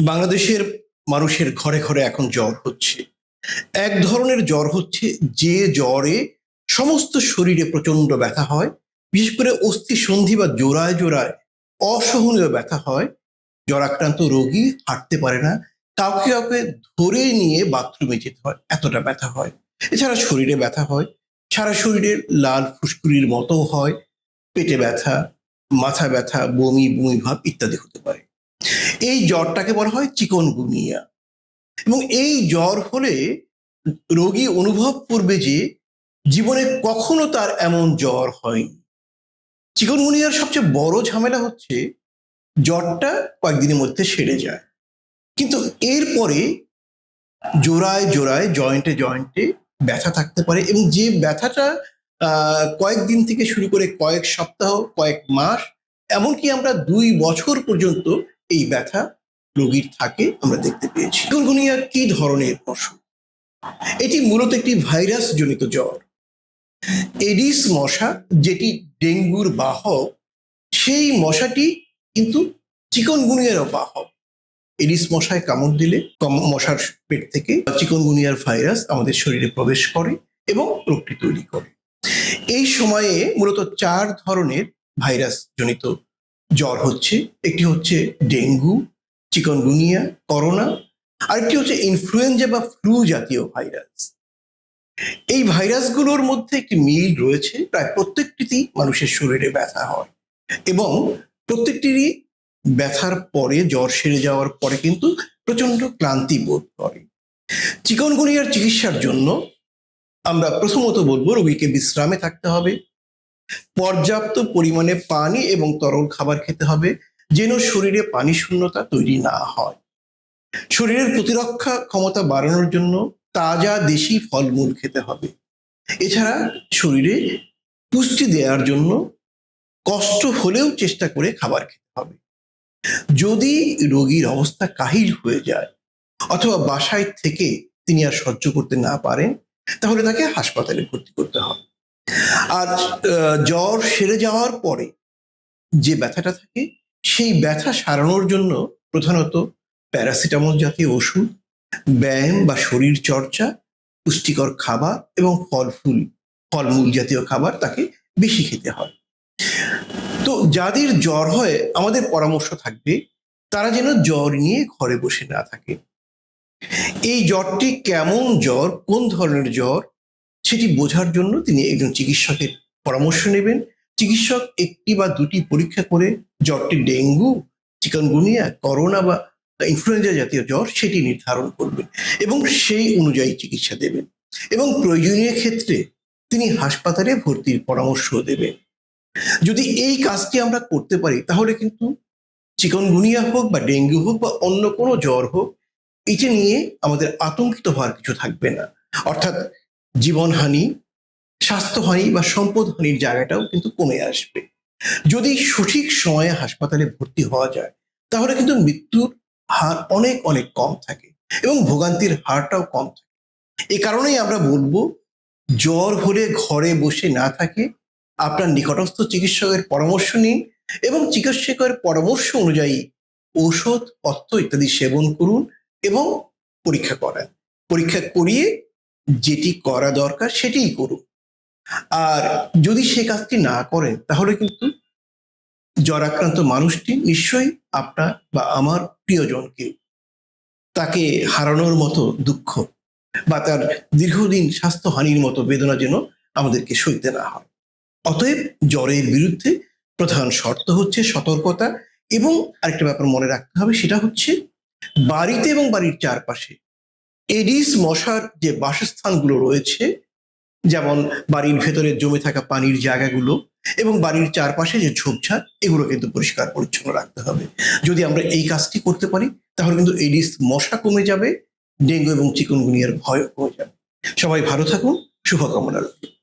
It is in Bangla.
বাংলাদেশের মানুষের ঘরে ঘরে এখন জ্বর হচ্ছে। এক ধরনের জ্বর হচ্ছে যে জ্বরে সমস্ত শরীরে প্রচণ্ড ব্যথা হয়, বিশেষ করে অস্থি সন্ধি বা জোড়ায় জোড়ায় অসহনীয় ব্যথা হয়। জ্বরাক্রান্ত রোগী হাঁটতে পারে না, কাউকে কাউকে ধরে নিয়ে বাথরুমে যেতে হয়, এতটা ব্যথা হয়। এছাড়া শরীরে ব্যথা হয়, সারা শরীরে লাল ফুসকুড়ির মতো হয়, পেটে ব্যথা, মাথা ব্যথা, বমি বমি ভাব ইত্যাদি হতে পারে। এই জ্বরটাকে বলা হয় চিকনগুনিয়া। এবং এই জ্বর হলে রোগী অনুভব করবে যে জীবনে কখনো তার এমন জ্বর হয়নি। চিকনগুনিয়ার সবচেয়ে বড় ঝামেলা হচ্ছে জ্বরটা কয়েকদিনের মধ্যে সেরে যায়। কিন্তু এরপরে জোড়ায় জোড়ায়, জয়েন্টে জয়েন্টে ব্যথা থাকতে পারে এবং যে ব্যথাটা কয়েকদিন থেকে শুরু করে কয়েক সপ্তাহ, কয়েক মাস, এমনকি আমরা দুই বছর পর্যন্ত এই ব্যথা রোগীর থাকে, আমরা দেখতে পেয়েছি। চিকুনগুনিয়া কি ধরনের অসুখ এটি মূলত একটি ভাইরাস জনিত জ্বর। এডিস মশা, যেটি ডেঙ্গুর বাহক, সেই মশাটি কিন্তু চিকনগুনিয়ারও বাহক। এডিস মশায় কামড় দিলে মশার পেট থেকে চিকনগুনিয়ার ভাইরাস আমাদের শরীরে প্রবেশ করে এবং রোগটি তৈরি করে। এই সময়ে মূলত চার ধরনের ভাইরাস জনিত জ্বর হচ্ছে, একটি হচ্ছে ডেঙ্গু, চিকনগুনিয়া, করোনা, আরেকটি হচ্ছে ইনফ্লুয়েঞ্জা বা ফ্লু জাতীয় ভাইরাস এই ভাইরাসগুলোর মধ্যে একটি মিল রয়েছে, প্রায় প্রত্যেকটিতেই মানুষের শরীরে ব্যথা হয় এবং প্রত্যেকটিরই ব্যথার পরে, জ্বর সেরে যাওয়ার পরে কিন্তু প্রচণ্ড ক্লান্তি বোধ করে। চিকনগুনিয়ার চিকিৎসার জন্য আমরা প্রথমত বলব, রোগীকে বিশ্রামে থাকতে হবে পর্যাপ্ত পরিমাণে পানি এবং তরল খাবার খেতে হবে, যেন শরীরে পানি শূন্যতা তৈরি না হয়। শরীরের প্রতিরক্ষা ক্ষমতা বাড়ানোর জন্য তাজা দেশি ফলমূল খেতে হবে। এছাড়া শরীরে পুষ্টি দেওয়ার জন্য কষ্ট হলেও চেষ্টা করে খাবার খেতে হবে। যদি রোগীর অবস্থা কাহিল হয়ে যায় অথবা বাসায় থেকে তিনি আর সহ্য করতে না পারেন, তাহলে তাকে হাসপাতালে ভর্তি করতে হবে। আর জ্বর সেরে যাওয়ার পরে যে ব্যথাটা থাকে, সেই ব্যথা সারানোর জন্য প্রধানত প্যারাসিটামল জাতীয় ওষুধ, ব্যায়াম বা শরীর চর্চা, পুষ্টিকর খাবার এবং ফল ফুল ফলমূল জাতীয় খাবার তাকে বেশি খেতে হয়। তো যাদের জ্বর হয়, আমাদের পরামর্শ থাকবে, তারা যেন জ্বর নিয়ে ঘরে বসে না থাকে। এই জ্বরটি কেমন জ্বর, কোন ধরনের জ্বর সেটি বোঝার জন্য তিনি একজন চিকিৎসকের পরামর্শ নেবেন। চিকিৎসক একটি বা দুটি পরীক্ষা করে জ্বরটি ডেঙ্গু, চিকনগুনিয়া, করোনা বা ইনফ্লুয়েঞ্জা জাতীয় জ্বর সেটি নির্ধারণ করবেন এবং সেই অনুযায়ী চিকিৎসা দেবেন এবং প্রয়োজনীয় ক্ষেত্রে তিনি হাসপাতালে ভর্তির পরামর্শ দেবেন। যদি এই কাজটি আমরা করতে পারি, তাহলে কিন্তু চিকনগুনিয়া হোক বা ডেঙ্গু হোক বা অন্য কোনো জ্বর হোক, এটি নিয়ে আমাদের আতঙ্কিত হওয়ার কিছু থাকবে না। অর্থাৎ জীবনহানি, স্বাস্থ্যহানি বা সম্পদহানির জায়গাটাও কিন্তু কমে আসবে। যদি সঠিক সময়ে হাসপাতালে ভর্তি হওয়া যায়, তাহলে কিন্তু মৃত্যুর হার অনেক অনেক কম থাকে এবং ভোগান্তির হারটাও কম থাকে। এ কারণেই আমরা বলব, জ্বর হলে ঘরে বসে না থাকে, আপনার নিকটস্থ চিকিৎসকের পরামর্শ নিন এবং চিকিৎসকের পরামর্শ অনুযায়ী ঔষধ, পথ্য ইত্যাদি সেবন করুন এবং পরীক্ষা করান। পরীক্ষা করিয়ে যেটি করা দরকার সেটিই করুন আর যদি সে কাজটি না করেন তাহলে কিন্তু জ্বরাক্রান্ত মানুষটি নিশ্চয়ই আপনার বা আমার প্রিয়জনকে তাকে হারানোর মতো দুঃখ বা তার দীর্ঘদিন স্বাস্থ্যহানির মতো বেদনা যেন আমাদেরকে সইতে না হয়। অতএব জ্বরের বিরুদ্ধে প্রধান শর্ত হচ্ছে সতর্কতা এবং আরেকটা ব্যাপার মনে রাখতে হবে, সেটা হচ্ছে বাড়িতে এবং বাড়ির চারপাশে এডিস মশার যে বাসস্থানগুলো রয়েছে, যেমন বাড়ির ভেতরে জমে থাকা পানির জায়গাগুলো এবং বাড়ির চারপাশে যে ঝোপঝাড়, এগুলো কিন্তু পরিষ্কার পরিচ্ছন্ন রাখতে হবে। যদি আমরা এই কাজটি করতে পারি, তাহলে কিন্তু এডিস মশা কমে যাবে, ডেঙ্গু এবং চিকুনগুনিয়ার ভয় কমে যাবে। সবাই ভালো থাকুন, শুভকামনা রইল।